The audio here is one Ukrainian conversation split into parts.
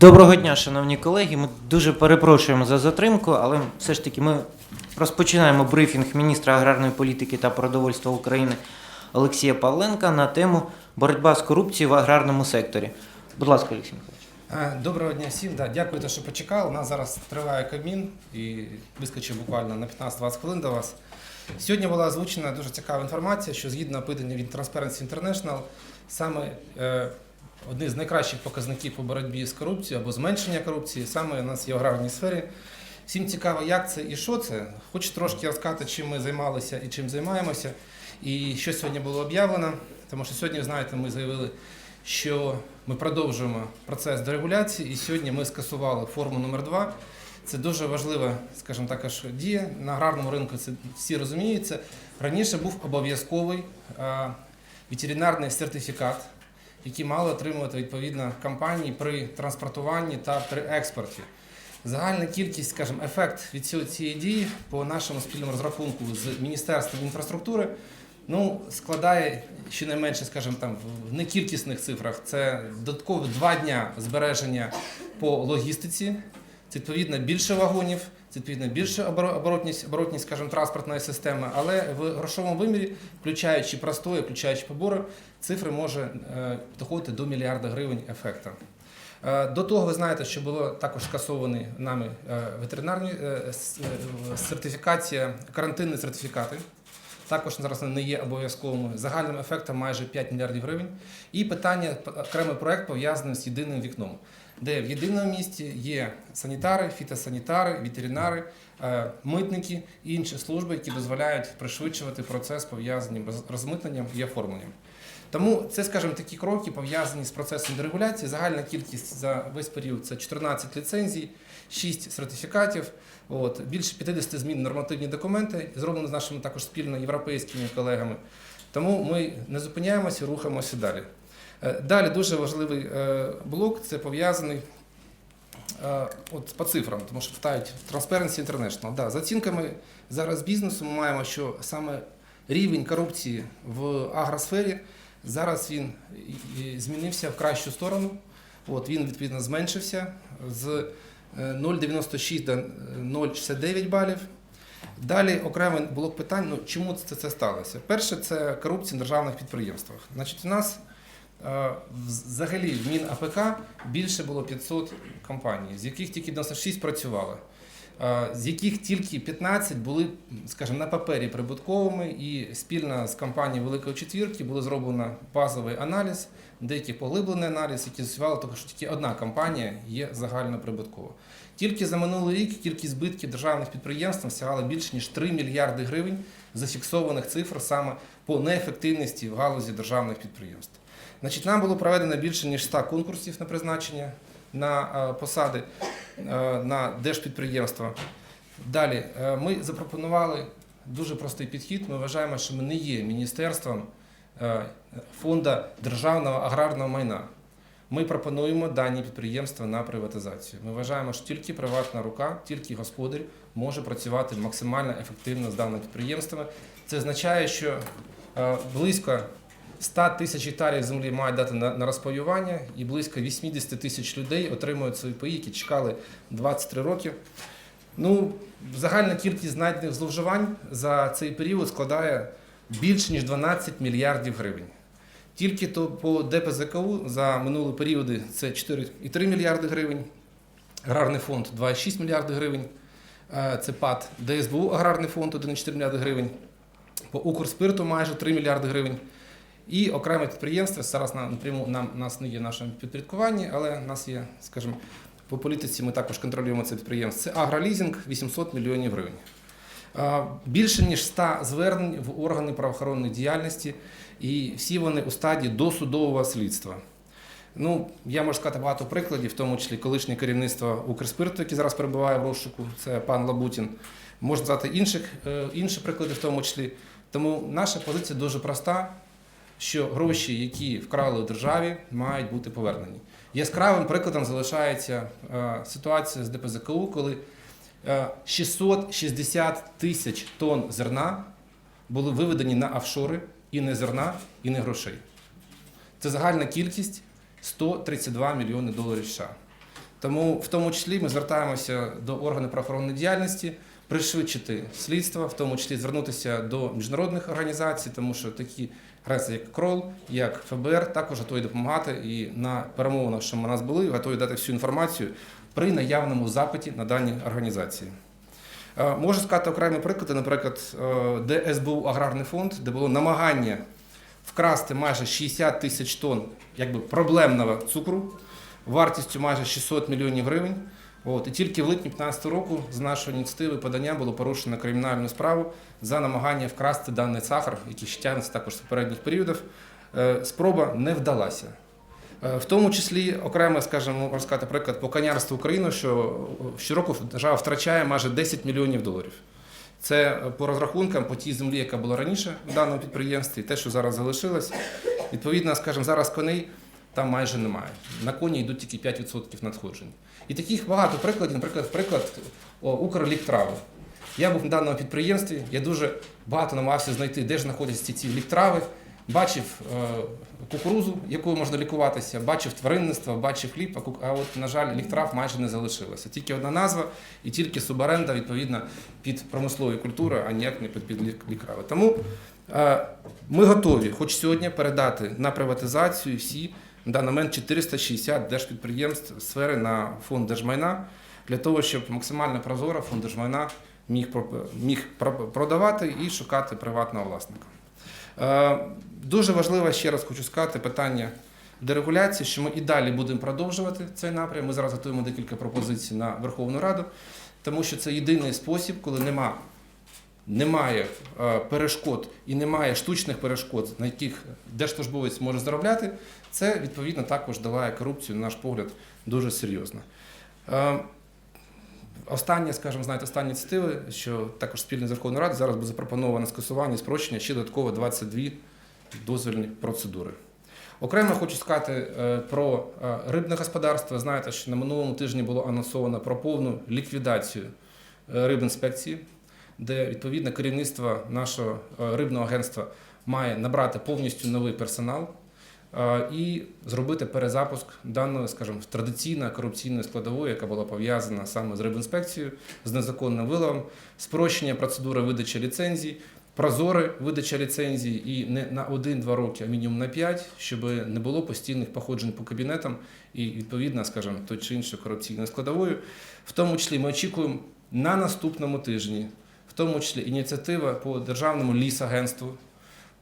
Доброго дня, шановні колеги. Ми дуже перепрошуємо за затримку, але все ж таки ми розпочинаємо брифінг міністра аграрної політики та продовольства України Олексія Павленка на тему боротьба з корупцією в аграрному секторі. Будь ласка, Олексій Михайлович. Е, Доброго дня всім. Да, дякую, що почекали. У нас зараз триває кабмін і вискочив буквально на 15-20 хвилин до вас. Сьогодні була озвучена дуже цікава інформація, що згідно опитання від Transparency International, саме один з найкращих показників по боротьбі з корупцією або зменшення корупції саме у нас є в аграрній сфері. Всім цікаво, як це і що це. Хочу трошки розказати, чим ми займалися і чим займаємося, і що сьогодні було об'явлено. Тому що сьогодні, знаєте, ми заявили, що ми продовжуємо процес дерегуляції, і сьогодні ми скасували форму номер 2 Це дуже важлива, скажімо так, аж дія на аграрному ринку. Це всі розуміють. Це раніше був обов'язковий ветеринарний сертифікат, який мали отримувати відповідно компанії при транспортуванні та при експорті. Загальна кількість, скажімо, ефект від цієї дії по нашому спільному розрахунку з Міністерством інфраструктури ну, складає щонайменше, скажімо, там в некількісних цифрах. Це додатково два дня збереження по логістиці. Це відповідно більше вагонів, це відповідно більше оборотність, оборотність, скажімо, транспортної системи, але в грошовому вимірі, включаючи простої, включаючи побори, цифри може е, доходити до мільярда гривень ефекту. Е, До того ви знаєте, що було також скасовані нами е, ветеринарні сертифікація, карантинні сертифікати. Також зараз не є обов'язковими. Загальним ефектом майже 5 мільярдів гривень. І питання окремий проект пов'язаний з єдиним вікном, де в єдиному місті є санітари, фітосанітари, ветеринари, е, митники і інші служби, які дозволяють пришвидшувати процес пов'язаний з розмитненням і оформленням. Тому це, скажімо, такі кроки пов'язані з процесом дерегуляції. Загальна кількість за весь період це 14 ліцензій, 6 сертифікатів. От, більше 50 змін нормативні документи, зроблено з нашими також спільно європейськими колегами. Тому ми не зупиняємося, рухаємося далі. Е, Далі дуже важливий е, блок це пов'язаний е, от, по цифрам, тому що питають Transparency International. Да, за оцінками зараз бізнесу ми маємо, що саме рівень корупції в агросфері зараз він змінився в кращу сторону. От, він відповідно зменшився з е, 0,96 до е, 0,69 балів. Далі окремий блок питань, ну чому це, це сталося? Перше, це корупція в державних підприємствах. Значить, у нас взагалі в МінАПК більше було 500 компаній, з яких тільки 96 працювали, е, з яких тільки 15 були, скажімо, на папері прибутковими, і спільно з компанією Великої Четвірки було зроблено базовий аналіз, деякий поглиблений аналіз, який з'ясували, того, що тільки одна компанія є загально прибуткова. Тільки за минулий рік кількість збитків державних підприємств сягала більше ніж 3 мільярди гривень зафіксованих цифр саме по неефективності в галузі державних підприємств. Значить, нам було проведено більше ніж 100 конкурсів на призначення на е, посади е, на держпідприємства. Далі е, ми запропонували дуже простий підхід. Ми вважаємо, що ми не є міністерством фонду державного аграрного майна. Ми пропонуємо дані підприємства на приватизацію. Ми вважаємо, що тільки приватна рука, тільки господар може працювати максимально ефективно з даними підприємствами. Це означає, що близько 100 тисяч гектарів землі мають дати на, розпаювання, і близько 80 тисяч людей отримують свої паї, які чекали 23 роки. Ну, загальна кількість знайдених зловживань за цей період складає більше ніж 12 мільярдів гривень. Тільки то по ДПЗКУ за минулі періоди це 4,3 мільярди гривень, аграрний фонд 2,6 мільярди гривень, е, це ПАД ДСБУ аграрний фонд 1,4 мільярди гривень, по Укрспирту майже 3 мільярди гривень. І окреме підприємство, зараз на- напряму нам нас не є в нашому підпорядкуванні, але нас є, скажімо, по політиці ми також контролюємо це підприємство. Це агролізинг 800 мільйонів гривень. Більше ніж 100 звернень в органи правоохоронної діяльності, і всі вони у стадії досудового слідства. Ну, я можу сказати багато прикладів, в тому числі колишнє керівництво Укрспирту, яке зараз перебуває в розшуку, це пан Лабутін. Можна сказати інших, е, інші приклади, в тому числі. Тому наша позиція дуже проста, що гроші, які вкрали у державі, мають бути повернені. Яскравим прикладом залишається е, ситуація з ДПЗКУ, коли е, 660 тисяч тонн зерна були виведені на офшори і не зерна, і не грошей. Це загальна кількість 132 мільйони доларів США. Тому в тому числі ми звертаємося до органів правоохоронної діяльності, пришвидшити слідство, в тому числі звернутися до міжнародних організацій, тому що такі організації, як КРОЛ, як ФБР, також готові допомагати і на перемовинах, що ми нас були, готові дати всю інформацію при наявному запиті на дані організації. Е, Можу сказати окремі приклади, наприклад, е, де СБУ Аграрний фонд, де було намагання вкрасти майже 60 тисяч тонн якби, проблемного цукру вартістю майже 600 мільйонів гривень. От, і тільки в липні 2015 року з нашої ініціативи подання було порушено кримінальну справу за намагання вкрасти даний сахар, який ще тягнеться також з попередніх періодів. Е, Спроба не вдалася. Е, В тому числі окремо, скажімо, можна сказати, приклад по конярству України, що щороку держава втрачає майже 10 мільйонів доларів. Це е, по розрахункам по тій землі, яка була раніше в даному підприємстві, те, що зараз залишилось. Відповідно, скажімо, зараз коней там майже немає. На коні йдуть тільки 5% надходжень. І таких багато прикладів, наприклад, приклад Укрліктрави. Я був на даному підприємстві, я дуже багато намагався знайти, де ж знаходяться ці ліктрави. Бачив е, кукурузу, якою можна лікуватися, бачив тваринництво, бачив хліб, а, от, на жаль, ліктрав майже не залишилося. Тільки одна назва і тільки суборенда, відповідно, під промислові культури, а ніяк не під, під лік- лікрави. Тому е, ми готові, хоч сьогодні, передати на приватизацію всі на даний момент 460 держпідприємств сфери на фонд держмайна для того, щоб максимально прозоро фонд держмайна міг, міг продавати і шукати приватного власника. Е, Дуже важливо, ще раз хочу сказати, питання дерегуляції, що ми і далі будемо продовжувати цей напрям. Ми зараз готуємо декілька пропозицій на Верховну Раду, тому що це єдиний спосіб, коли нема, немає е, перешкод і немає штучних перешкод, на яких держслужбовець може заробляти, це відповідно також долає корупцію, на наш погляд, дуже серйозно. Е, Останнє, скажімо, знаєте, останні ініціативи, що також спільно з Верховною Радою зараз буде запропоновано скасування і спрощення ще додатково 22 дозвільні процедури. Окремо хочу сказати е, про е, рибне господарство. Знаєте, що на минулому тижні було анонсовано про повну ліквідацію рибінспекції, де відповідно керівництво нашого рибного агентства має набрати повністю новий персонал і зробити перезапуск даної, скажімо, традиційної корупційної складової, яка була пов'язана саме з рибінспекцією, з незаконним виловом, спрощення процедури видачі ліцензій, прозоре видача ліцензій і не на 1-2 роки, а мінімум на 5, щоб не було постійних походжень по кабінетам і відповідно, скажімо, той чи іншою корупційною складовою. В тому числі ми очікуємо на наступному тижні, в тому числі ініціатива по державному лісагентству.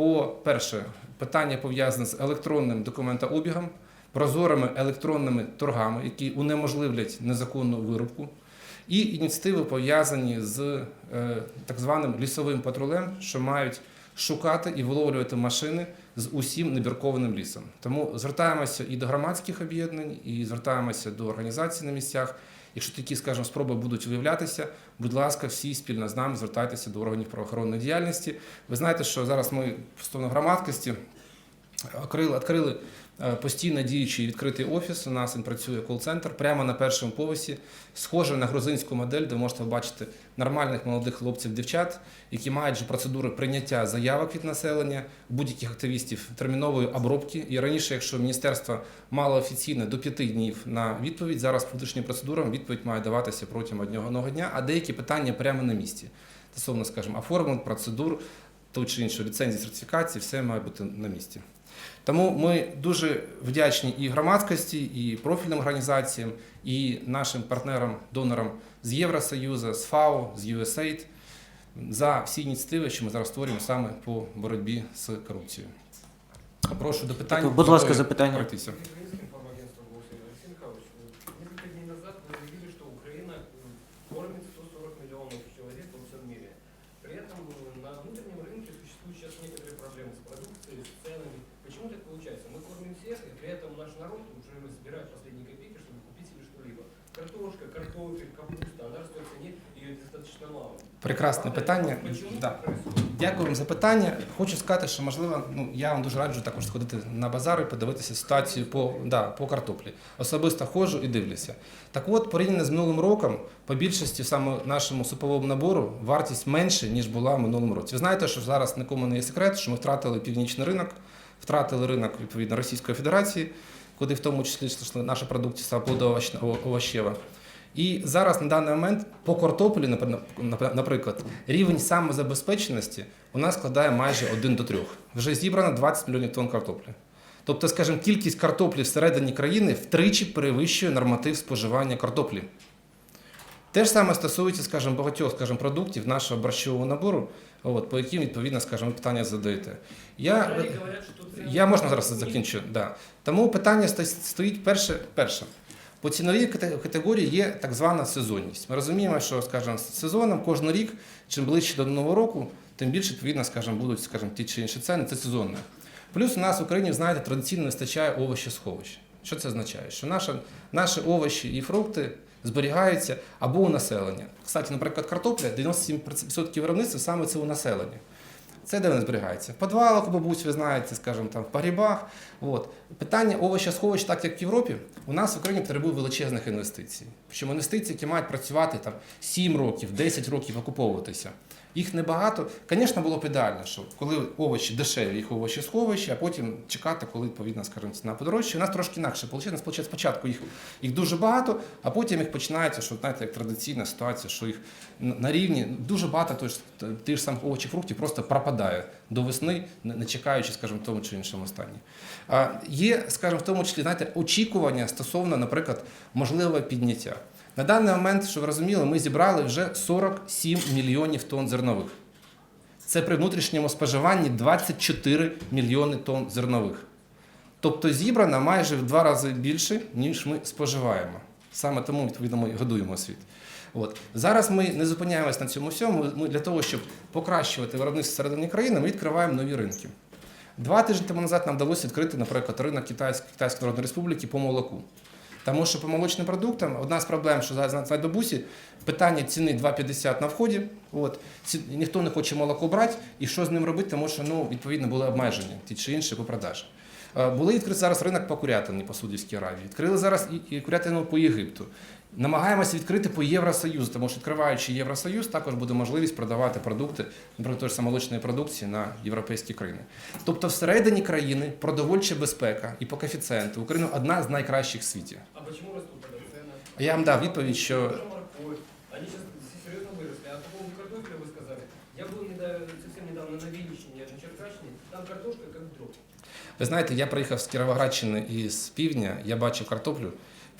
По перше, питання пов'язане з електронним документообігом, прозорими електронними торгами, які унеможливлять незаконну вирубку, і ініціативи пов'язані з е, так званим лісовим патрулем, що мають шукати і виловлювати машини з усім небіркованим лісом. Тому звертаємося і до громадських об'єднань, і звертаємося до організацій на місцях. Якщо такі, скажімо, спроби будуть виявлятися, будь ласка, всі спільно з нами звертайтеся до органів правоохоронної діяльності. Ви знаєте, що зараз ми стосовно громадськості відкрили, відкрили е, постійно діючий відкритий офіс. У нас він працює кол-центр прямо на першому поверсі, схоже на грузинську модель, де можете побачити нормальних молодих хлопців, дівчат, які мають же процедури прийняття заявок від населення, будь-яких активістів термінової обробки. І раніше, якщо міністерство мало офіційно до п'яти днів на відповідь, зараз внутрішнім процедурам відповідь має даватися протягом одного дня, а деякі питання прямо на місці. Стосовно, скажімо, оформлень, процедур, то чи іншої ліцензії, сертифікації, все має бути на місці. Тому ми дуже вдячні і громадськості, і профільним організаціям, і нашим партнерам, донорам з Євросоюзу, з ФАО, з USAID за всі ініціативи, що ми зараз створюємо саме по боротьбі з корупцією. Прошу до питань. Будь ласка, запитання. Картошка, капуста, она растет в цене, ее достаточно мало. Прекрасне питання. Да. Дякую вам за питання. Хочу сказати, що можливо, ну я вам дуже раджу також сходити на базар і подивитися ситуацію по, да, по картоплі. Особисто ходжу і дивлюся. Так от, порівняно з минулим роком, по більшості саме нашому суповому набору вартість менше, ніж була в минулому році. Ви знаєте, що зараз нікому не є секрет, що ми втратили північний ринок, втратили ринок відповідно Російської Федерації. куди в тому числі йшла наша продукція плодово-овощева. І зараз на даний момент по картоплі, напр- напр- наприклад, рівень самозабезпеченості у нас складає майже 1 до 3. Вже зібрано 20 мільйонів тонн картоплі. Тобто, скажімо, кількість картоплі всередині країни втричі перевищує норматив споживання картоплі. Те ж саме стосується, скажімо, багатьох скажімо, продуктів нашого борщового набору, от, по яким, відповідно, скажімо, питання задаєте. Я, я можна зараз закінчу. Да. Тому питання стоїть перше. перше. По ціновій категорії є так звана сезонність. Ми розуміємо, що, скажімо, з сезоном кожен рік, чим ближче до нового року, тим більше, відповідно, скажімо, будуть скажімо, ті чи інші ціни, це сезонне. Плюс у нас в Україні, знаєте, традиційно вистачає овочі сховищ. Що це означає? Що наша, наші овочі і фрукти зберігаються або у населення. Кстати, наприклад, картопля 97% виробництва саме це у населення. Це де вони зберігаються? В підвалах бабусь, ви знаєте, скажімо, там, в погрібах. От. Питання овоча-сховищ, так як в Європі, у нас в Україні потребує величезних інвестицій. Причому інвестиції, які мають працювати там, 7 років, 10 років, окуповуватися. Їх небагато. Звісно, було б ідеально, що коли овочі дешеві, їх овочі сховища, а потім чекати, коли відповідно, скажімо, ціна подорожчає. У нас трошки інакше виходить. Спочатку їх, їх дуже багато, а потім їх починається, що знаєте, як традиційна ситуація, що їх на рівні дуже багато тих, ж- ж самих овочів фруктів просто пропадає до весни, не чекаючи, скажімо, в тому чи іншому стані. Є, скажімо, в тому числі, знаєте, очікування стосовно, наприклад, можливого підняття. На даний момент, що ви розуміли, ми зібрали вже 47 мільйонів тонн зернових. Це при внутрішньому споживанні 24 мільйони тонн зернових. Тобто зібрано майже в два рази більше, ніж ми споживаємо. Саме тому, відповідно, ми годуємо світ. От. Зараз ми не зупиняємось на цьому всьому. Ми для того, щоб покращувати виробництво всередині країни, ми відкриваємо нові ринки. Два тижні тому назад нам вдалося відкрити, наприклад, ринок Китайської, Китайської Народної Республіки по молоку. Тому що по молочним продуктам одна з проблем, що зараз на добусі, питання ціни 2,50 на вході. От, ці, ніхто не хоче молоко брати, і що з ним робити, тому що ну, відповідно були обмеження ті чи інші по продажі. Е, Були відкриті зараз ринок по курятині по Саудівській Аравії, відкрили зараз і курятину по Єгипту. Намагаємося відкрити по Євросоюзу, тому що відкриваючи Євросоюз, також буде можливість продавати продукти, наприклад, тої ж молочної продукції на європейські країни. Тобто, всередині країни продовольча безпека і по коефіцієнту Україна одна з найкращих в світі. А почему растут тогда цены? А Я вам дав відповідь, що Даже морковь. Они сейчас серьезно выросли. А по поводу картофеля вы сказали. Я был недавно, совсем недавно на Винничине, на Черкащине. Там картошка как дров. ви знаєте, я приїхав з Кіровоградщини і з півдня, я бачив картоплю.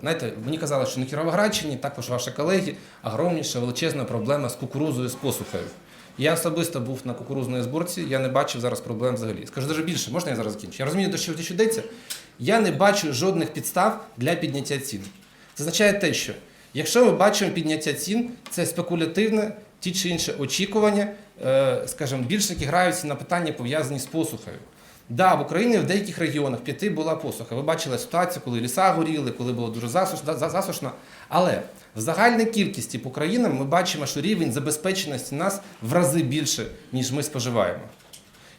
Знаєте, мені казали, що на Кіровоградщині також ваші колеги огромніша величезна проблема з кукурузою з посухою. Я особисто був на кукурузної зборці, я не бачив зараз проблем взагалі. Скажу навіть більше, можна я зараз закінчу? Я розумію, до що йдеться. Я не бачу жодних підстав для підняття цін. Це означає те, що якщо ми бачимо підняття цін, це спекулятивне, ті чи інші очікування, е, скажімо, більше які граються на питання пов'язані з посухою. Да, в Україні в деяких регіонах п'яти була посуха. Ви бачили ситуацію, коли ліса горіли, коли було дуже засушно. Але в загальній кількості по країнам ми бачимо, що рівень забезпеченості нас в рази більше, ніж ми споживаємо.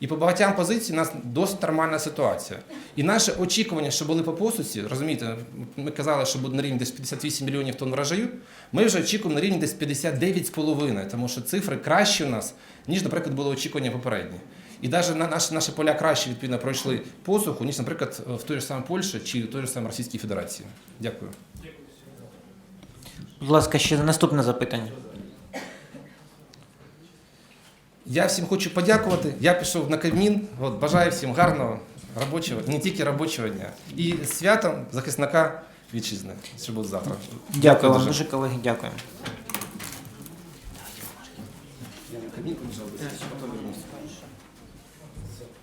І по багатьом позицій у нас досить нормальна ситуація. І наше очікування, що були по посуці, розумієте, ми казали, що буде на рівні десь 58 мільйонів тонн врожаю. Ми вже очікуємо на рівні десь 59,5, тому що цифри кращі у нас, ніж, наприклад, було очікування попередні. І навіть на наші, наші поля краще відповідно пройшли посуху, ніж, наприклад, в той же самій Польщі чи в той же самій Російській Федерації. Дякую. Будь ласка, ще наступне запитання. Я всім хочу подякувати. Я пішов на Кабмін. От, бажаю всім гарного робочого, не тільки робочого дня. І святом захисника вітчизни, що буде завтра. Дякую вам дуже. дуже, колеги, дякую. Кабмін побіжав, потім вернусь.